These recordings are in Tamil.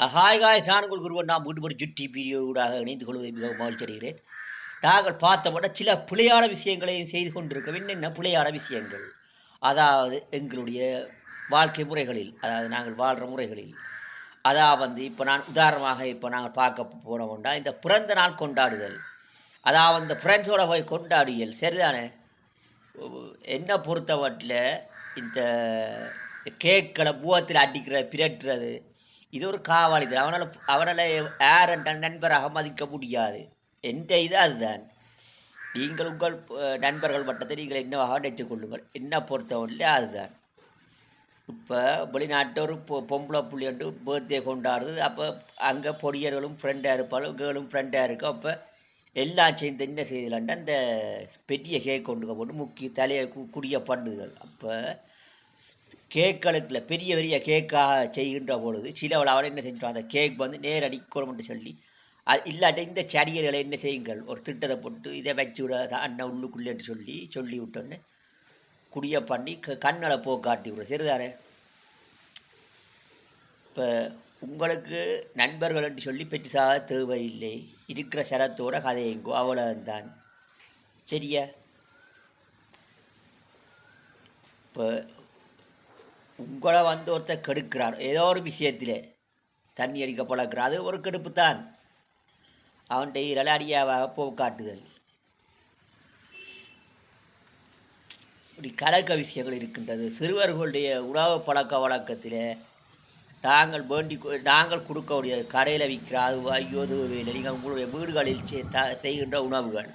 ஹாய் காய் நான் குருவன் நாம் மீண்டும் ஒரு ஜுட்டி வீடியோடாக இணைந்து கொள்வதை மிகவும் மகிழ்ச்சி அடைகிறேன். நாங்கள் பார்த்தபட சில பிழையான விஷயங்களையும் செய்து கொண்டிருக்கோம் என்னென்ன பிழையான விஷயங்கள்? அதாவது எங்களுடைய வாழ்க்கை முறைகளில் அதாவது நாங்கள் வாழ்கிற முறைகளில். அதாவது வந்து இப்போ நான் உதாரணமாக இப்போ நாங்கள் பார்க்க போனோம்னா இந்த பிறந்த நாள் கொண்டாடுதல். அதாவது இந்த ஃப்ரெண்ட்ஸோட போய் கொண்டாடுதல் சரிதானே? என்னை பொறுத்தவட்டில் இந்த கேக்களை பூவத்தில் அடிக்கிற பிரட்டுறது இது ஒரு காவாளிதல் அவனால் அவனால் யார் நண்பராக மதிக்க முடியாது. என்ற இது அதுதான். நீங்கள் உங்கள் நண்பர்கள் மட்டத்தை நீங்கள் என்னவாக நினைத்துக் கொள்ளுங்கள். என்னை பொறுத்தவரையில் அதுதான். இப்போ வெளிநாட்டு ஒரு பொ பொம்பளை புள்ளி வந்து பேர்த்டே கொண்டாடுறது. அப்போ அங்கே பொடியர்களும் ஃப்ரெண்டாக இருப்பாலும் கேர்ளும் ஃப்ரெண்டாக இருக்கும். அப்போ எல்லாம் சேர்ந்து என்ன செய்யலான்ட்டு அந்த பெரிய கேக் கொண்டு போட்டு முக்கிய தலையை கு குடிய பண்ணுதல். அப்போ கேக்களுக்குள்ள பெரிய பெரிய கேக்காக செய்கின்ற பொழுது சிலவள் அவளை என்ன செஞ்சிடும் அந்த கேக் வந்து நேரடி கொடுமென்று சொல்லி அது இல்லாட்ட இந்த செடியர்களை என்ன செய்யுங்கள்? ஒரு திட்டத்தை போட்டு இதை வச்சு விட அண்ணன் உள்ளுக்குள்ளேன்னு சொல்லி சொல்லி விட்டோன்னு குடிய பண்ணி க கண்ணளை போ காட்டி விடுற சரிதானே? இப்போ உங்களுக்கு நண்பர்கள் என்று சொல்லி பெற்றுசாக தேவையில்லை. இருக்கிற சரத்தோட கதையுங்கோ அவ்வளோதான் சரியா? இப்போ உங்களை வந்து ஒருத்தர் கெடுக்கிறான் ஏதோ ஒரு விஷயத்தில் தண்ணி அடிக்க பழக்கிறான் அது ஒரு கெடுப்பு தான் அவன்கிட்ட இரளாடியாவாக போ காட்டுதல். இப்படி கலக்க விஷயங்கள் இருக்கின்றது. சிறுவர்களுடைய உணவு பழக்க வழக்கத்தில் நாங்கள் வேண்டி நாங்கள் கொடுக்கக்கூடிய கடையில் விற்கிற அது ஐயோ இல்லை நீங்கள் உங்களுடைய வீடுகளில் செய்கின்ற உணவுகள்.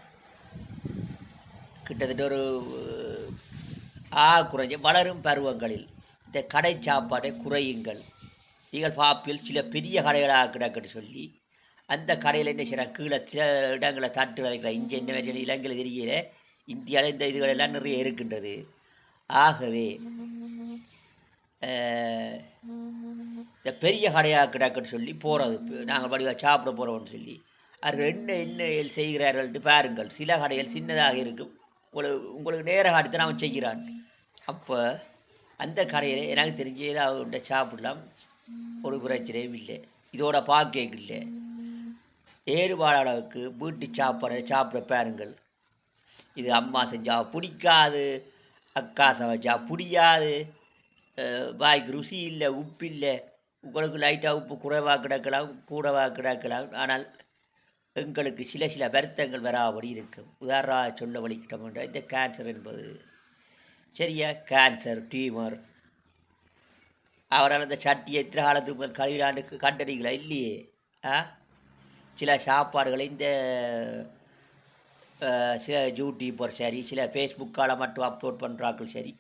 கிட்டத்தட்ட ஒரு ஆ குறைஞ்ச வளரும் பருவங்களில். இந்த கடை சாப்பாடை குறையுங்கள். நீங்கள் பாப்பில் சில பெரிய கடைகளாக கிடக்குன்னு சொல்லி அந்த கடையில் என்ன செய்கிறாங்க கீழே சில இடங்களை தட்டு வைக்கிற இங்கே என்ன மாதிரி இலங்கையில் தெரியல இந்தியாவில் இந்த இதுகள் எல்லாம் நிறைய இருக்கின்றது. ஆகவே இந்த பெரிய கடையாக கிடக்குன்னு சொல்லி போகிறது நாங்கள் வடிவாக சாப்பிட போகிறோம்னு சொல்லி. அது என்ன என்ன செய்கிறார்கள்ட்டு பாருங்கள். சில கடைகள் சின்னதாக இருக்கும். உங்களுக்கு உங்களுக்கு நேர அடுத்து அவன் செய்கிறான். அப்போ அந்த கடையில் எனக்கு தெரிஞ்ச அவங்கள்ட்ட சாப்பிடலாம். ஒரு பிரச்சனையும் இல்லை. இதோட பாக்கியம் இல்லை. ஏறுபாடு அளவுக்கு வீட்டு சாப்பாடு சாப்பிட பாருங்கள். இது அம்மா செஞ்சா பிடிக்காது. அக்கா சமைச்சா பிடிக்காது வாய்க்கு ருசி இல்லை உப்பு இல்லை. உங்களுக்கு லைட்டாக உப்பு குறைவாக கிடக்கலாம் கூடவாக கிடக்கலாம். ஆனால் எங்களுக்கு சில சில வருத்தங்கள் வராபடி இருக்கும். உதாரணமாக சொல்ல வலிக்கிட்டோம் என்றால் இந்த கேன்சர் என்பது சரியா கேன்சர் டியூமர் அவரால் அந்த சட்டியை எத்தனை காலத்துக்கு முதல் கழுவிடாண்டு கண்டறிங்களா இல்லையே ஆ சில சாப்பாடுகளை இந்த சில யூடியூபர் சரி சில ஃபேஸ்புக்கால் மட்டும் அப்லோட் பண்ணுறாக்கள் சரி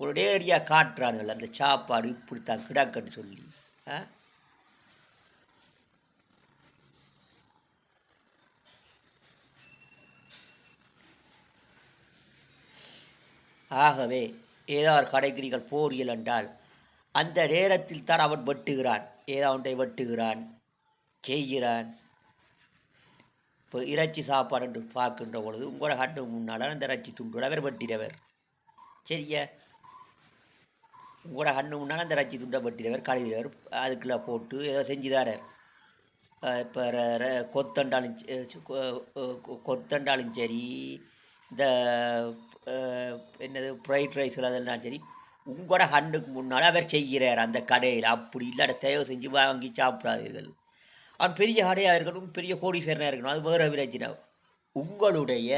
ஒரு நேரடியாக காட்டுறானுங்கள் அந்த சாப்பாடு இப்படித்தான் கிடக்குன்னு சொல்லி ஆ ஆகவே ஏதாவது கடைகிரிகள் போர் என்றால் அந்த நேரத்தில் தான் அவன் வெட்டுகிறான். ஏதோ ஒன்றை வெட்டுகிறான் செய்கிறான். இப்போ இறைச்சி சாப்பாடு என்று பார்க்கின்ற பொழுது உங்களோட கண்ணு முன்னால் அந்த இறைச்சி துண்டு அவர் வெட்டினவர். சரியா? உங்களோட கண்ணு முன்னால் அந்த இறைச்சி துண்டை வெட்டினவர் கழுவினவர் அதுக்குள்ளே போட்டு ஏதோ செஞ்சுதாரர். இப்போ கொத்தண்டாலும் கொத்தண்டாலும் சரி இந்த என்னது ஃப்ரைட் ரைஸ் அதெல்லாம் சரி உங்களோட கண்ணுக்கு முன்னால் அவர் செய்கிறார் அந்த கடையில். அப்படி இல்லாத தயவு செஞ்சு வாங்கி சாப்பிடாதீர்கள். அவன் பெரிய கடையாக இருக்கணும் பெரிய கோடீஸ்வரனாக இருக்கணும் அது வேறு பிரச்சனை உங்களுடைய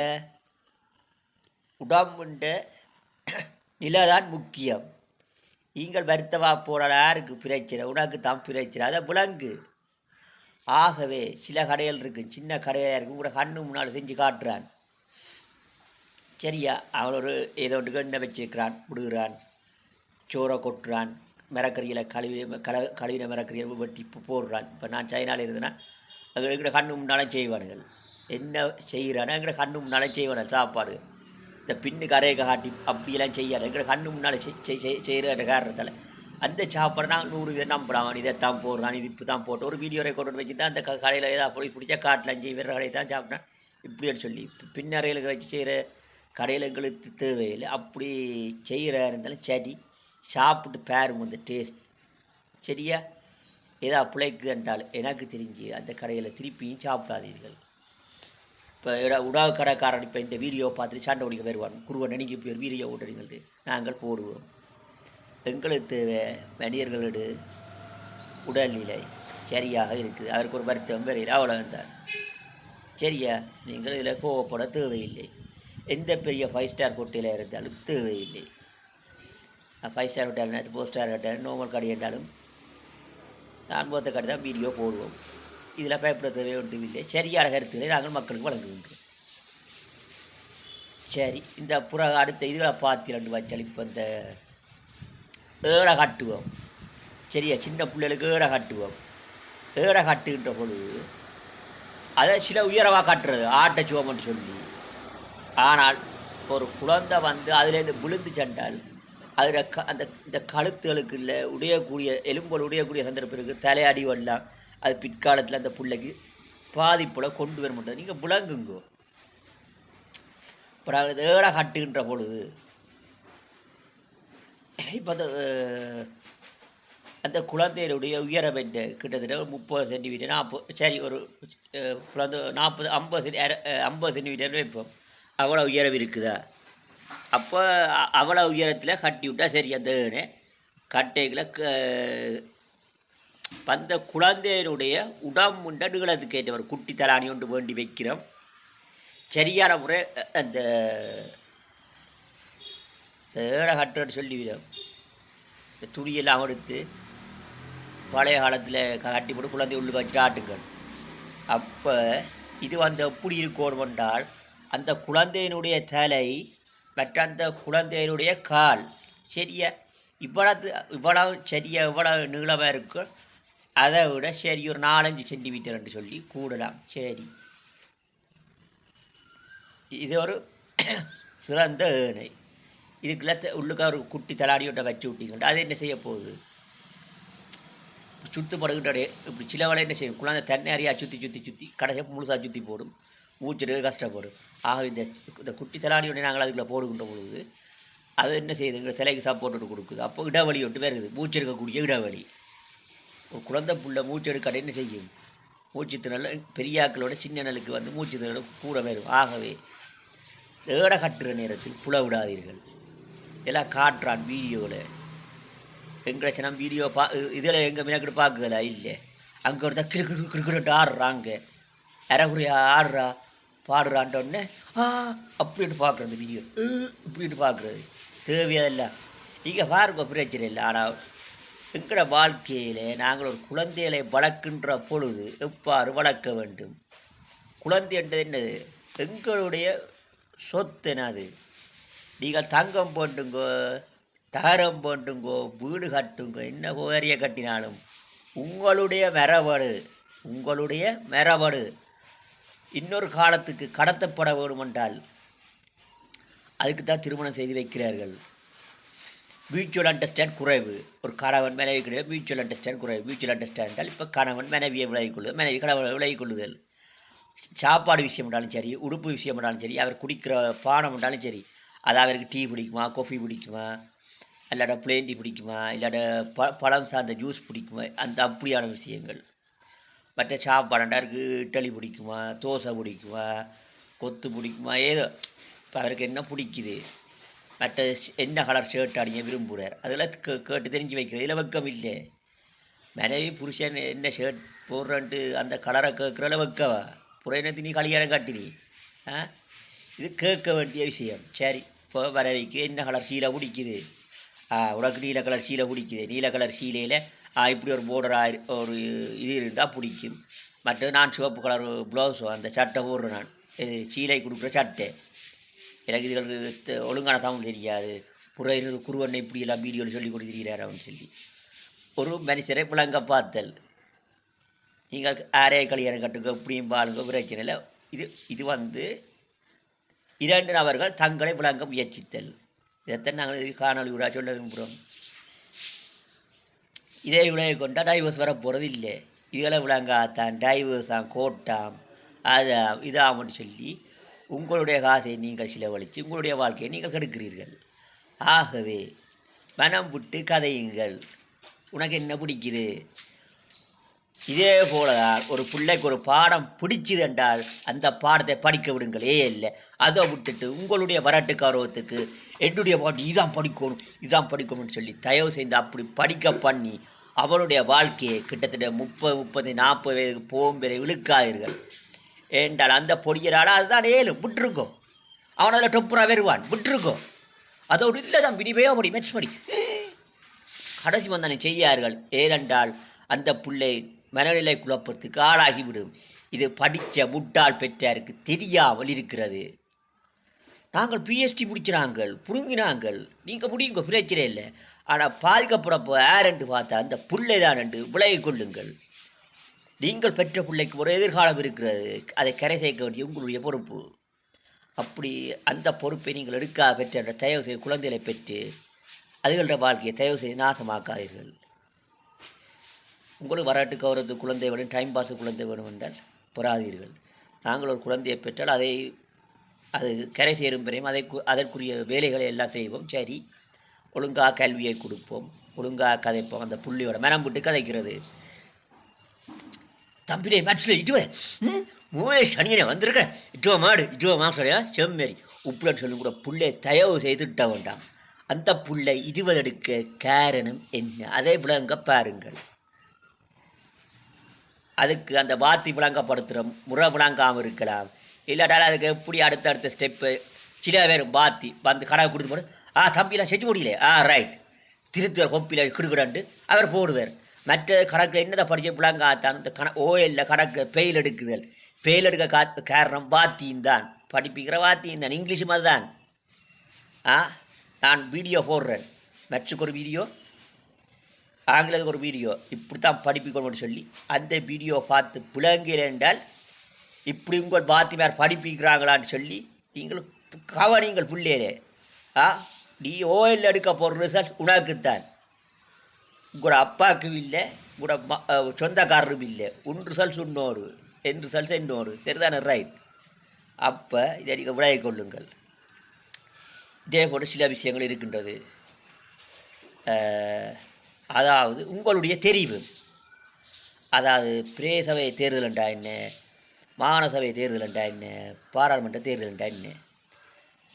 உடம்புண்ட நிலைதான் முக்கியம். நீங்கள் வருத்தவா போனால் யாருக்கு பிரச்சனை? உனக்கு தான் பிரச்சனை. அதை விளங்கு. ஆகவே சில கடைகள் இருக்கு சின்ன கடையாக இருக்கும் கூட கண்ணு முன்னால் செஞ்சு காட்டுறான். சரியா? அவன் ஒரு ஏதோ ஒன்று எண்ணெய் வச்சிருக்கிறான் விடுகிறான் சோறை கொட்டுறான் மிரக்கறியில் கழுவி கல கழுவின மிரக்கறியை வெட்டி இப்போ போடுறான். இப்போ நான் சைனாவில் இருந்தேன்னா அது எங்கிட்ட கண்ணு முன்னாலும் செய்வானுங்கள் என்ன செய்கிறானோ எங்கிட்ட கண்ணு முன்னாலும் செய்வானு சாப்பாடு. இந்த பின்னு கரையை காட்டி அப்படியெல்லாம் செய்யாது. எங்கிட்ட கண்ணு முன்னால் செய் செய்கிற காரணத்தால். அந்த சாப்பாடு நான் நூறு பேர் நம்புறான். இதைத்தான் போடுறான் இது இப்போ தான் போட்டு ஒரு வீடியோ ரெக்கார்டு வச்சு தான் அந்த க கடையில் ஏதாவது போய் பிடிச்சா காட்டில் அஞ்சு வேறு கடையை தான் சாப்பிட்டான். இப்படின்னு சொல்லி பின்னறைகளுக்கு வச்சு செய்கிற கடையில் எங்களுக்கு தேவையில்லை. அப்படி செய்கிற இருந்தாலும் சரி சாப்பிட்டு பாருங்க இந்த டேஸ்ட் சரியா? ஏதோ பிள்ளைக்கு என்றால் எனக்கு தெரிஞ்சு அந்த கடையில் திருப்பியும் சாப்பிடாதீர்கள். இப்போ இட உணவு கடைக்காரன் இப்போ இந்த வீடியோ பார்த்துட்டு சண்டை ஒடிக்க வருவான் குருவை நினைக்க போய் வீடியோ ஓட்டுறீங்கள்ட்டு நாங்கள் போடுவோம். எங்களுக்கு தேவை மனிதர்களோட உடல்நிலை சரியாக இருக்குது. அவருக்கு ஒரு வருத்தம் வேறு அவ்வளோ இருந்தார் சரியா? நீங்கள் இதில் கோவப்பட தேவையில்லை. எந்த பெரிய ஃபைவ் ஸ்டார் ஹோட்டலில் இருந்தாலும் தேவையில்லை. Five star hotel four star hotel normal கடை என்றாலும் அனுபவத்தை கடை தான் வீடியோ போடுவோம். இதில் பயப்பட தேவை ஒன்றும் இல்லை சரியான கருத்துக்களை நாங்கள் மக்களுக்கு வழங்குகின்றோம் சரி இந்த புற அடுத்த இதுகளை பார்த்து ரெண்டு வச்சால் இப்போ இந்த ஏழை காட்டுவோம். சரியா? சின்ன பிள்ளைகளுக்கு ஏழை காட்டுவோம். ஏழை காட்டுகின்ற பொழுது அதை சில உயரமாக காட்டுறது ஆட்டச்சுவம்னு சொல்லி. ஆனால் ஒரு குழந்தை வந்து அதுலேருந்து விழுந்து சென்றால் அதில் க அந்த இந்த கழுத்துகளுக்கு இல்லை உடையக்கூடிய எலும்போல் உடையக்கூடிய சந்தர்ப்பம் இருக்குது. தலையடி வரலாம். அது பிற்காலத்தில் அந்த பிள்ளைக்கு பாதிப்புல கொண்டு வர மாட்டோம் நீங்கள் விளங்குங்கோ. அப்புறம் அது கட்டுகின்ற பொழுது இப்போ அந்த அந்த குழந்தையினுடைய உயரம் என்ன? கிட்டத்தட்ட ஒரு முப்பது சென்டிமீட்டர் நாற்பது சரி ஒரு குழந்தை நாற்பது ஐம்பது சென்டி ஐம்பது சென்டிமீட்டர் வைப்போம். அவ்வளோ உயரம் இருக்குதா? அப்போ அவ்வளோ உயரத்தில் கட்டி விட்டால் சரி அந்த கட்டைகளை க அந்த குழந்தையினுடைய உடம்புண்ட நீளத்துக்கு ஏற்ற ஒரு குட்டி தலாணி ஒன்று வேண்டி வைக்கிறோம். சரியான முறை அந்த தேட கட்டுன்னு சொல்லிவிடும். இந்த துணியெல்லாம் எடுத்து பழைய காலத்தில் கட்டி போட்டு குழந்தை உள்ளுக்கு வச்சுட்டு ஆட்டுங்கள். அப்போ இது வந்து எப்படி இருக்கணும் என்றால் அந்த குழந்தையினுடைய தலை மற்ற அந்த குழந்தையினுடைய கால். சரியா இவ்வளவு இவ்வளவு சரியா இவ்வளவு நீளமாக இருக்கும் அதை விட சரி ஒரு நாலஞ்சு சென்டிமீட்டர்னு சொல்லி கூடலாம் சரி. இது ஒரு சிறந்த ஏணை. இதுக்குள்ள த- உள்ளுக்க ஒரு குட்டி தலாடியோட்ட வச்சு விட்டீங்கன்னா அது என்ன செய்ய போகுது? சுத்தப்படுகின்ற இப்படி சில வேலை என்ன செய்யும்? குழந்தை தண்ணி அறியா சுற்றி சுற்றி சுற்றி கடைசியாக முழுசாக சுற்றி போடும். மூச்செடுக்க கஷ்டப்படும். ஆகவே இந்த இந்த குட்டி தலாடியோட நாங்கள் அதுக்குள்ளே போடுகின்ற பொழுது அது என்ன செய்யுது எங்கள் தலைக்கு சப்போர்ட் கொடுக்குது அப்போ இடைவெளி ஒன்று வேறுது மூச்சு எடுக்கக்கூடிய இடைவெளி ஒரு குழந்தை புள்ள மூச்செடுக்க என்ன செய்யும் மூச்சு திணறல் பெரியாக்களோட சின்ன நலுக்கு வந்து மூச்சு திணறல் கூட வரும் ஆகவே ஏட கட்டுற நேரத்தில் புல விடாதீர்கள் எல்லாம் காட்டுறான் வீடியோவில் எங்களை சனம் வீடியோ பா இதில் எங்கள் மினக்கிட்டு பார்க்குதலா இல்லை அங்கே ஒருத்தர் கிரு கிரு கிருக்கிட்டு ஆடுறாங்க அரைகுறையா ஆடுறா பாடுறான்ட்ட உடனே ஆ அப்படின்ட்டு பார்க்குறது வீடியோ இப்படின்ட்டு பார்க்குறது தேவையதல்ல. நீங்கள் பாருங்க பிரச்சனை இல்லை. ஆனால் எங்களோட வாழ்க்கையில் நாங்கள் ஒரு குழந்தைகளை வளர்க்கின்ற பொழுது எவ்வாறு வளர்க்க வேண்டும்? குழந்தை என்றது என்னது? எங்களுடைய சொத்து என்னது? நீங்கள் தங்கம் போட்டுங்கோ தகரம் போட்டுங்கோ வீடு கட்டுங்கோ என்ன ஓரிய கட்டினாலும் உங்களுடைய மரபடு உங்களுடைய மரபடு இன்னொரு காலத்துக்கு கடத்தப்பட வேண்டுமென்றால் அதுக்கு தான் திருமணம் செய்து வைக்கிறார்கள். மியூச்சுவல் அண்டர்ஸ்டாண்ட் குறைவு. ஒரு கணவன் மனைவி கிடையாது மியூச்சுவல் அண்டர்ஸ்டாண்ட் குறைவு. மியூச்சுவல் அண்டர்ஸ்டாண்டால் இப்போ கணவன் மனைவியை விலகிக் கொள்ளுதல் மனைவி கணவன் விலகிக் கொள்ளுதல் சாப்பாடு விஷயம் என்றாலும் சரி உடுப்பு விஷயம் என்றாலும் சரி அவர் குடிக்கிற பானம் என்றாலும் சரி அது அவருக்கு டீ பிடிக்குமா காஃபி பிடிக்குமா இல்லாட்ட பிளேன் டீ பிடிக்குமா இல்லாட்ட ப பழம் சார்ந்த ஜூஸ் பிடிக்குமா அந்த அப்படியான விஷயங்கள். மற்ற சாப்பாடுண்டா இருக்குது இட்லி பிடிக்குமா தோசை பிடிக்குமா கொத்து பிடிக்குமா ஏதோ. இப்போ அவருக்கு என்ன பிடிக்குது? மற்ற என்ன கலர் ஷர்ட் அடிங்க விரும்புகிறார் அதெல்லாம் கே கேட்டு தெரிஞ்சு வைக்கிறது இதில் வெக்கம் இல்லை. மனைவி புருஷன் என்ன ஷர்ட் போடுறன்ட்டு அந்த கலரை கேட்குறல வைக்கவா? புறையினத்து நீ கல்யாணம் காட்டினி. ஆ? இது கேட்க வேண்டிய விஷயம். சரி இப்போ மனைவிக்கு என்ன கலர் சீலை பிடிக்குது? ஆ உனக்கு நீல கலர் சீலை பிடிக்குது. நீல கலர் சீலையில் இப்படி ஒரு போர்டராக ஒரு இது இருந்தால் பிடிக்கும். மற்ற நான் சிவப்பு கலர் ப்ளவுஸோ அந்த சட்டை போடுறேன் நான். இது சீலை கொடுக்குற சட்டை. எனக்கு இதுகளுக்கு ஒழுங்கான தமிழ் தெரியாது. புறையினர் குருவண்ணை இப்படி எல்லாம் வீடியோவில் சொல்லி கொடுக்குறாரு அப்படின்னு சொல்லி. ஒரு மனுஷரை விளங்க பார்த்தல். நீங்கள் ஆரே கல்யாணம் கட்டுங்க இப்படியும் பாருங்க பிரச்சனை இல்லை. இது இது வந்து இரண்டு நபர்கள் தங்களை விளங்க முயற்சித்தல். இதைத்தான் நாங்கள் காணொலி விழா சொல்ல விரும்புகிறோம் இதே விளைய கொண்டா டைவர்ஸ் வர போகிறது இல்லை. இதெல்லாம் விளங்காத்தான் டைவர்ஸாம் கோட்டாம் அதாம் இதாமன்னு சொல்லி உங்களுடைய காசை நீங்கள் செலவழித்து உங்களுடைய வாழ்க்கையை நீங்கள் கெடுக்கிறீர்கள். ஆகவே மனம் விட்டு கதையுங்கள். உனக்கு என்ன பிடிக்குது? இதே போலதான் ஒரு பிள்ளைக்கு ஒரு பாடம் பிடிச்சது என்றால் அந்த பாடத்தை படிக்க விடுங்களே இல்லை. அதை விட்டுட்டு உங்களுடைய வரட்டு கௌரவத்துக்கு என்னுடைய பாட்டு இதான் படிக்கணும் இதான் படிக்கணும்னு சொல்லி தயவு செய்து அப்படி படிக்க பண்ணி அவளுடைய வாழ்க்கையை கிட்டத்தட்ட முப்பது முப்பது நாற்பது வயதுக்கு போகும் வரை இழுக்காதீர்கள். ஏண்டால் அந்த பொடியரால் அதுதான் ஏழும் விட்டுருக்கோம். அவன் அதில் டொப்புரா வருவான் விட்டுருக்கோம். அதோடு இல்லை தான் விடிவே அப்படி மெட்ஸ் படி கடைசி வந்தனை செய்யார்கள். ஏனென்றால் அந்த பிள்ளை மனநிலை குழப்பத்துக்கு ஆளாகிவிடும். இது படித்த முட்டால் பெற்றாருக்கு தெரியாமல் இருக்கிறது. நாங்கள் பிஎஸ்டி முடிச்சினாங்கள் புடுங்கினாங்கள். நீங்கள் முடியுங்க பிரச்சனை இல்லை. ஆனால் பாதிக்கப்படப்போ யாரென்று பார்த்தா அந்த பிள்ளை தான் என்று விலகி கொள்ளுங்கள். நீங்கள் பெற்ற பிள்ளைக்கு ஒரு எதிர்காலம் இருக்கிறது. அதை கரை சேர்க்க வேண்டிய உங்களுடைய பொறுப்பு. அப்படி அந்த பொறுப்பை நீங்கள் எடுக்காத பெற்ற தயவு செய்து குழந்தைகளை பெற்று அதுகளோட வாழ்க்கையை தயவு செய்து நாசமாக்காதீர்கள். உங்களுக்கு வரட்டு கௌரவத்து குழந்தை வேணும் டைம் பாஸ் குழந்தை வேணும் என்றால் பொறாதீர்கள். நாங்கள் ஒரு குழந்தையை பெற்றால் அதை அது கரை சேரும் வரையும் அதை அதற்குரிய வேலைகளை எல்லாம் செய்வோம். சரி. ஒழுங்காக கல்வியை கொடுப்போம். ஒழுங்காக கதைப்போம். அந்த புள்ளியோட மனம் விட்டு கதைக்கிறது. தம்பினே மேட்ச்சில் இட்டுவே. மூவே சனியனே வந்திருக்க. இட்டுவா மாடு இட்டுவா மாசடையா செம்மேரி உப்புலன்னு சொல்லும் கூட புள்ளை தயவு செய்துட்ட வேண்டாம். அந்த புள்ளை இருவதெடுக்க காரணம் என்ன? அதே விளங்க பாருங்கள். அதுக்கு அந்த வாத்தி விளங்கப்படுத்துகிற முறை விளங்காமல் இருக்கலாம். இல்லாட்டாலும் அதுக்கு எப்படி அடுத்த அடுத்த ஸ்டெப்பு சில பேர் பாத்தி வந்து கடை கொடுத்து போட்டு ஆ தம்பிலாம் செஞ்சு முடியல. ஆ ரைட் திருத்துவார் கொப்பியில் கிடுக்கிடாண்டு அவர் போடுவார். மற்ற கணக்கு என்னதை படிச்ச விளங்காத்தான் இந்த கண ஓஎல்ல கணக்கு பெயில் எடுக்குதல். பெயில் எடுக்க காத்து காரணம் வாத்தியும் தான். படிப்பிக்கிற வாத்தியும் தான். இங்கிலீஷ் மாதிரி தான் ஆ நான் வீடியோ போடுறேன். மற்றுக்கு ஒரு வீடியோ ஆங்கிலத்துக்கு ஒரு வீடியோ இப்படி தான் படிப்பிக்கணும்னு சொல்லி அந்த வீடியோ பார்த்து விளங்கல என்றால் இப்படி உங்கள் பாத்திமார் படிப்பிக்கிறாங்களான்னு சொல்லி நீங்கள் கவனிங்கள் பிள்ளையிலே. ஆ நீ ஓயில் எடுக்க போகிற ரிசல்ட் உனக்குத்தான். உங்களோட அப்பாவுக்கும் இல்லை உங்களோட ம சொந்தக்காரரும் இல்லை. உன் ரிசல்ட்ஸ் உன்னோடு என் ரிசல்ட்ஸ் என்னோடு. சரிதானே ரைட் அப்போ இதை நீங்கள் விலகிக் கொள்ளுங்கள். இதே போல சில விஷயங்கள் இருக்கின்றது. அதாவது உங்களுடைய தெரிவு. அதாவது பிரேசபை தேர்தல் என்றா என்ன? மாநசபை தேர்தல் என்றா என்ன? பாராளுமன்ற தேர்தல் என்றா என்ன?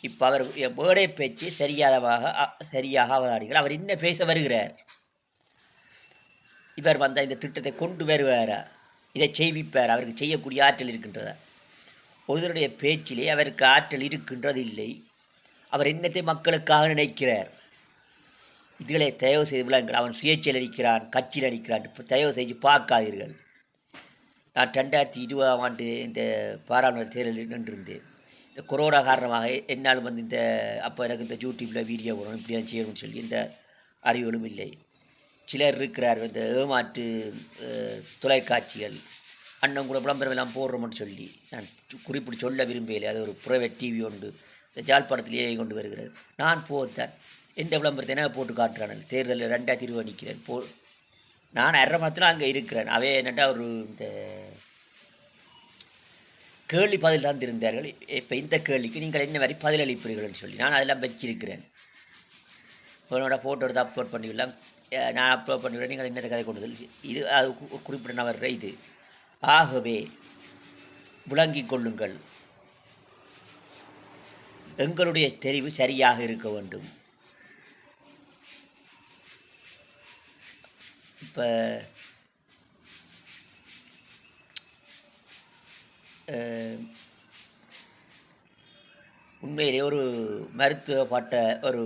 இப்போ அவர் வேடை பேச்சு சரியாதவாக சரியாக அவதானிகள் அவர் என்ன பேச வருகிறார். இவர் வந்த இந்த திட்டத்தை கொண்டு வருவாரா? இதை செய்விப்பார்? அவருக்கு செய்யக்கூடிய ஆற்றல் இருக்கின்றதா? ஒருவருடைய பேச்சிலே அவருக்கு ஆற்றல் இருக்கின்றது இல்லை அவர் என்னத்தை மக்களுக்காக நினைக்கிறார். இதுகளை தயவு செய்து விளங்குங்கள். அவன் சுயேட்சையில் அடிக்கிறான் கட்சியில் அடிக்கிறான் இப்போ தயவு செய்து பார்க்காதீர்கள். நான் ரெண்டாயிரத்தி இருபதாம் ஆண்டு இந்த பாராளுமன்ற தேர்தலில் நின்றிருந்தேன். இந்த கொரோனா காரணமாக என்னால் வந்து இந்த அப்போ எனக்கு இந்த யூடியூப்பில் வீடியோ போடணும் இப்படிலாம் செய்யணும்னு சொல்லி இந்த அறிவுகளும் இல்லை. சிலர் இருக்கிறார் இந்த ஏமாற்று தொலைக்காட்சிகள் அண்ணன் கூட விளம்பரம் எல்லாம் போடுறோம்னு சொல்லி. நான் குறிப்பிட்டு சொல்ல விரும்பவில்லை அது ஒரு ப்ரைவேட் டிவி உண்டு இந்த ஜாழ்ப்பாணத்திலேயே கொண்டு வருகிறது. நான் போத்தேன். எந்த விளம்பரத்தை என்ன போட்டு காட்டுறானல் தேர்தலில் ரெண்டாயிரத்தி இருபது நிற்கிறேன் போ நான் அரை மாதத்தில் அங்கே இருக்கிறேன். அவே என்னட்டா ஒரு இந்த கேள்வி பதில் தந்திருந்தார்கள். இப்போ இந்த கேள்விக்கு நீங்கள் என்ன மாதிரி பதிலளிப்பீர்கள்னு சொல்லி நான் அதெல்லாம் வச்சிருக்கிறேன். உங்களோட ஃபோட்டோ எடுத்து அப்லோட் பண்ணிவிடலாம் நான் அப்லோட் பண்ணிவிட நீங்கள் என்ன கதை கொண்டு இது அது குறிப்பிட்ட நபர் இது. ஆகவே விளங்கிக் கொள்ளுங்கள். எங்களுடைய தெரிவு சரியாக இருக்க வேண்டும். இப்போ உண்மையிலே ஒரு மருத்துவ பட்ட ஒரு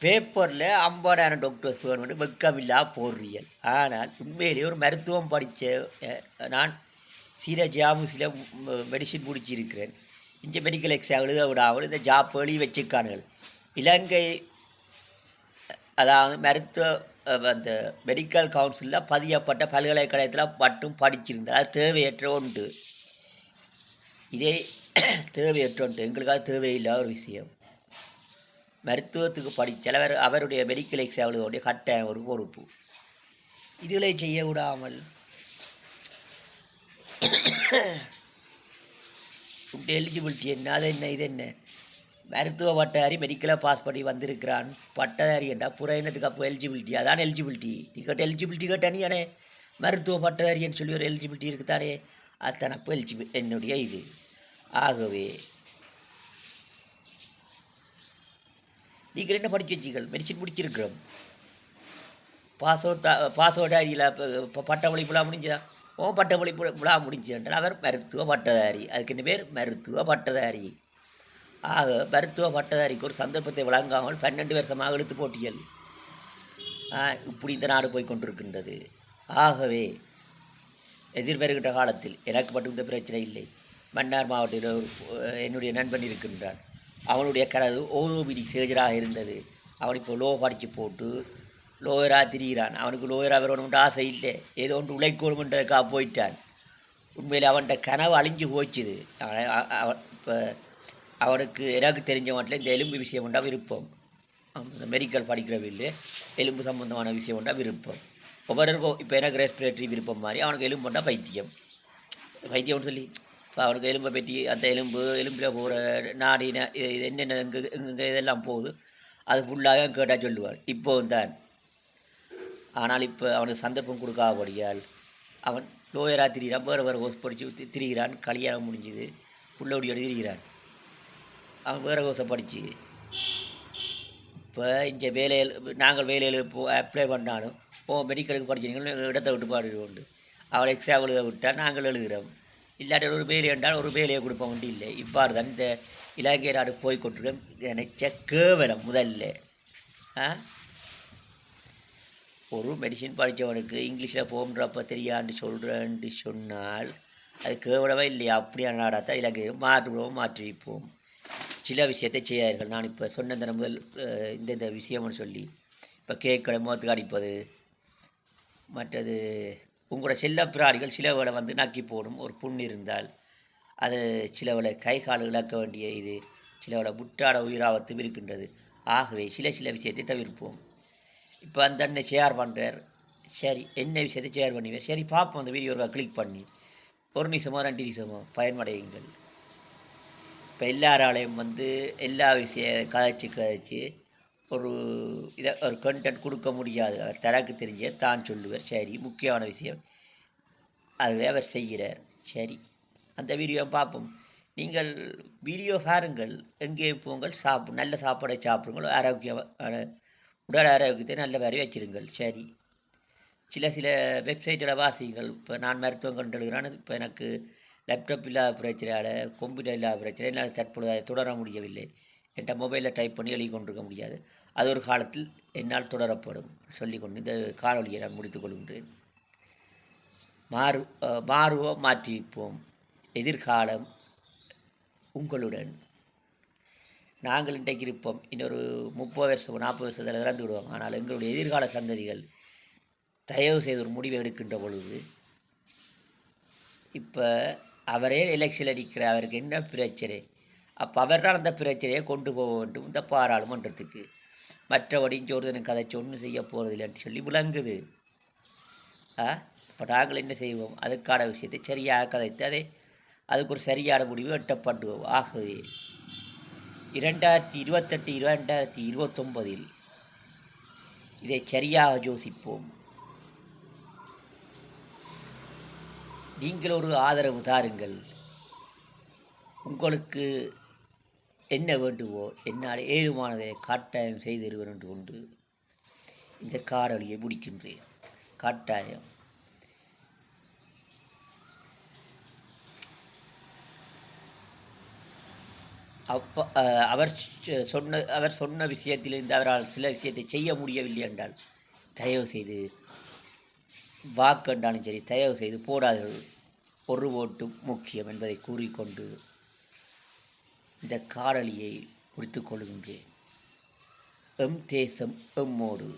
பேப்பரில் அம்பாடான டாக்டர்ஸ் வேணும்னு வெக்கமில்லா போடுறியல் ஆனால் உண்மையிலே ஒரு மருத்துவம் படித்த நான் சில ஜாமு மெடிசின் முடிச்சிருக்கிறேன். இந்த மெடிக்கல் எக்ஸாம் எழுத விடாமல் இந்த ஜாப் எழுதி வச்சுக்கானுகள் இலங்கை அதாவது மருத்துவ அந்த மெடிக்கல் கவுன்சிலில் பதியப்பட்ட பல்கலைக்கழகத்தில் மட்டும் படிச்சிருந்தேன் அது தேவையற்ற ஒன்று. இதே தேவையற்ற எங்களுக்காக தேவையில்லாத ஒரு விஷயம். மருத்துவத்துக்கு படி சிலவர் அவருடைய மெடிக்கல் எக்ஸாம் கட்ட ஒரு பொறுப்பு. இதுகளை செய்ய விடாமல் உங்க எலிஜிபிலிட்டி என்ன அது என்ன இது என்ன? மருத்துவ பட்டதாரி மெடிக்கலாக பாஸ் பண்ணி வந்திருக்கிறான். பட்டதாரி என்றா புற இனத்துக்கு அப்போ எலிஜிபிலிட்டி அதான் எலிஜிபிலிட்டி நீ கேட்ட எலிஜிபிலிட்டி கேட்டானே மருத்துவ பட்டதாரின்னு சொல்லி ஒரு எலிஜிபிலிட்டி இருக்குதானே? அத்தனை அப்போ என்னுடைய இது. ஆகவே நீங்கள் என்ன படித்து வச்சீங்கள் மெடிசன் முடிச்சிருக்கிறோம். பாஸ் அவுட் அடியில் இப்போ பட்ட விழா முடிஞ்சதா? ஓ பட்ட பட்டமொழி விழா முடிஞ்சதுன்றால் அவர் மருத்துவ பட்டதாரி. அதுக்கு என்ன பேர்? மருத்துவ பட்டதாரி. ஆக மருத்துவ பட்டதாரிக்கு ஒரு சந்தர்ப்பத்தை வழங்காமல் பன்னெண்டு வருஷமாக எழுத்து போட்டியல். ஆ, இப்படி இந்த நாடு போய் கொண்டிருக்கின்றது. ஆகவே எதிர்வருகின்ற காலத்தில் எனக்கு மட்டும் இந்த பிரச்சனை இல்லை. மன்னார் மாவட்டத்தில் என்னுடைய நண்பன் இருக்கின்றான். அவனுடைய கனவு ஓரோபிடிக் சேஜராக இருந்தது. அவன் இப்போ லோ படித்து போட்டு லோயராக திரிகிறான் அவனுக்கு லோயராக வரணும்ன்ற ஆசை இல்லை. ஏதோ ஒன்று உழைக்கணுமென்றதுக்காக போயிட்டான். உண்மையில் அவன்கிட்ட கனவு அழிஞ்சு போச்சுது. அவன் இப்போ அவனுக்கு எனக்கு தெரிஞ்ச மாட்டில் இந்த எலும்பு விஷயம் உண்டா விருப்பம். அந்த மெடிக்கல் படிக்கிறவில்லை எலும்பு சம்பந்தமான விஷயம் உண்டா விருப்பம். ஒவ்வொருக்கும் இப்போ எனக்கு ரெஸ்பிரேட்டரி விருப்பம் மாதிரி அவனுக்கு எலும்பு பண்ணால் பைத்தியம். பைத்தியம்னு சொல்லி? இப்போ அவனுக்கு எலும்பை பற்றி அந்த எலும்பு எலும்பில் போகிற நாடின இது இது என்னென்ன இங்கே இங்கே இதெல்லாம் போகுது அது ஃபுல்லாக கேட்டால் சொல்லுவார். இப்போ தான் ஆனால் இப்போ அவனுக்கு சந்தர்ப்பம் கொடுக்காதபடியால் அவன் லோயராக திரிகிறான் வேறு வேறு கோர்ஸ் படித்து திரிகிறான் கல்யாணம் முடிஞ்சுது புள்ளோடியோடு திரிகிறான். அவன் வேறு கோர்ஸை படித்து இப்போ இந்த வேலையில் நாங்கள் வேலையில் இப்போ அப்ளை பண்ணாலும் ஓ மெடிக்கலுக்கு படிச்சீங்கன்னா இடத்தை விட்டு உண்டு. அவளை எக்ஸாம் எழுத விட்டால் நாங்கள் எழுதுகிறோம் இல்லாட்டி ஒரு வேலை என்றால் ஒரு வேலையை கொடுப்போம் ஒன்று இல்லை. இவ்வாறு தான் இந்த இலங்கை நாடு போய் கொண்டிருக்கோம் நினைச்ச கேவலம் முதல்ல. ஆ? ஒரு மெடிசின் படித்தவனுக்கு இங்கிலீஷில் போகன்றப்ப தெரியான்னு சொல்கிறேன்னு சொன்னால் அது கேவலவே இல்லையா? அப்படியான நாடாத்தான் இலங்கை இலங்கையை மாற்றுவோம் மாற்றி வைப்போம் சில விஷயத்தை செய்யார்கள் நான் இப்போ சொன்ன இந்த முதல் இந்த இந்த விஷயம்னு சொல்லி இப்போ கேக்களை முகத்துக்கு அடிப்பது. மற்றது உங்களோட செல்ல சிலவளை வந்து நக்கி போடும் ஒரு புண் இருந்தால் அது சிலவளை கை கால் இழக்க வேண்டிய இது சிலவளை புட்டாட உயிராபத்தும் இருக்கின்றது. ஆகவே சில சில விஷயத்தை தவிர்ப்போம். இப்போ அந்த அண்ணன் ஷேர் பண்ணுறார் சரி என்ன விஷயத்தை ஷேர் பண்ணுவேன் சரி பார்ப்போம். அந்த வீடியோவை கிளிக் பண்ணி. ஒரு நிமிஷமோ ரெண்டு நிமிஷமோ பயனடையுங்கள். இப்போ எல்லாராலையும் வந்து எல்லா விஷய கதைச்சு கதைச்சு ஒரு இதை ஒரு கண்டென்ட் கொடுக்க முடியாது. அவர் தனக்கு தெரிஞ்ச தான் சொல்லுவார். சரி முக்கியமான விஷயம். அதில் அவர் செய்கிறார். சரி அந்த வீடியோ பார்ப்போம். நீங்கள் வீடியோ பாருங்கள். எங்கே போங்கள்? சாப்பிடு நல்ல சாப்பாடை சாப்பிடுங்கள். ஆரோக்கியமான உடல் ஆரோக்கியத்தை நல்ல மாதிரி வச்சிருங்கள். சரி சில சில வெப்சைட்டில் வாசிங்கள் இப்போ நான் மருத்துவம் கண்டுகிறான் இப்போ எனக்கு லேப்டாப் இல்லாத பிரச்சனையால் கம்ப்யூட்டர் இல்லாத பிரச்சனை என்னால் தற்பொழுது தொடர முடியவில்லை. என்கிட்ட மொபைலில் டைப் பண்ணி எழுதி கொண்டிருக்க முடியாது. அது ஒரு காலத்தில் என்னால் தொடரப்படும். சொல்லிக்கொண்டு இந்த காணொலியை நான் முடித்துக் கொள்கின்றேன். மாறு மாறுவோம் மாற்றிவிப்போம் எதிர்காலம் உங்களுடன். நாங்கள் இன்றைக்கு இருப்போம். இன்னொரு முப்பது வருஷம் நாற்பது வருஷத்தில் இறந்து விடுவோம். ஆனால் எங்களுடைய எதிர்கால சந்ததிகள் தயவு செய்து ஒரு முடிவை எடுக்கின்ற பொழுது இப்போ அவரே எலெக்ஷன் அடிக்கிற அவருக்கு என்ன பிரச்சனை? அப்போ அவர் தான் அந்த பிரச்சனையை கொண்டு போக வேண்டும். இந்த பாராளுமன்றத்துக்கு. மற்றபடி ஜோர்தனுக்கு கதை ஒன்றும் செய்ய போகிறதில்லைன்னு சொல்லி விளங்குது. ஆ? இப்போ நாங்கள் என்ன செய்வோம்? அதுக்கான விஷயத்தை சரியாக கதைத்து அதை அதுக்கு ஒரு சரியான முடிவு எட்டப்படுவோம் ஆகவே இரண்டாயிரத்தி இருபத்தெட்டு இரண்டாயிரத்தி இருபத்தொன்பதில் இதை சரியாக யோசிப்போம். நீங்கள் ஒரு ஆதரவு தாருங்கள். உங்களுக்கு என்ன வேண்டுமோ என்னால் ஏழுமானதை கட்டாயம் செய்திருவன் என்று கொண்டு இந்த காரொலியை முடிக்கின்றேன். கட்டாயம். அப்போ அவர் சொன்ன அவர் சொன்ன விஷயத்திலிருந்து அவரால் சில விஷயத்தை செய்ய முடியவில்லை என்றால் தயவு செய்து வாக்கு என்றாலும் சரி தயவு செய்து போடாதீர்கள். ஒரு ஓட்டு முக்கியம் என்பதை கூறிக்கொண்டு இந்த காரலியை குறித்து கொள்கின்றேன் எம் தேசம் எம்மோடு